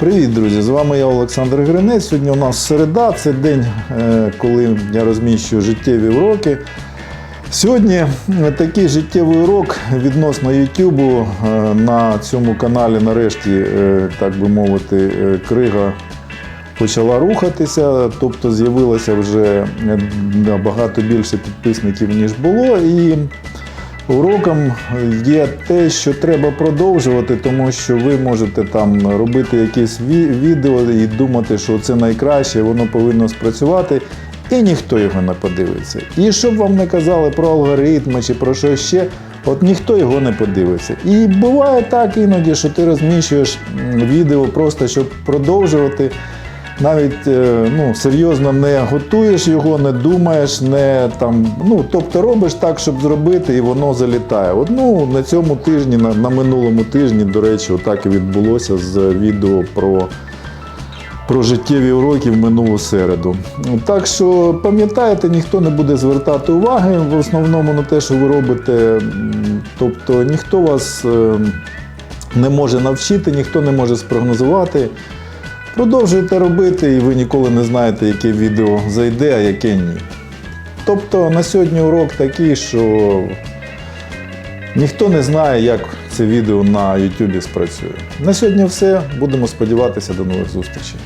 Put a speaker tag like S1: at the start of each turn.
S1: Привіт, друзі! З вами я Олександр Гринець. Сьогодні у нас середа, це день, е, коли я розміщую життєві уроки. Сьогодні е, такий життєвий урок відносно YouTube. Е, На цьому каналі нарешті, так би мовити, крига почала рухатися, тобто з'явилося вже набагато більше підписників, ніж було. І уроком є те, що треба продовжувати, тому що ви можете там робити якесь ві- відео і думати, що це найкраще, воно повинно спрацювати, і ніхто його не подивиться. І щоб вам не казали про алгоритми чи про що ще, от ніхто його не подивиться. І буває так іноді, що ти розміщуєш відео просто щоб продовжувати навіть е, ну, серйозно не готуєш його, не думаєш, не там, ну, тобто робиш так, щоб зробити, і воно залітає. От, ну, на цьому тижні, на, на минулому тижні, до речі, отак і відбулося з відео про, про життєві уроки в минулу середу. Так що пам'ятаєте, ніхто не буде звертати уваги в основному на те, що ви робите. Тобто ніхто вас е, не може навчити, ніхто не може спрогнозувати. Продовжуйте робити, і ви ніколи не знаєте, яке відео зайде, а яке ні. Тобто на сьогодні урок такий, що ніхто не знає, як це відео на YouTube спрацює. На сьогодні все. Будемо сподіватися до нових зустрічей.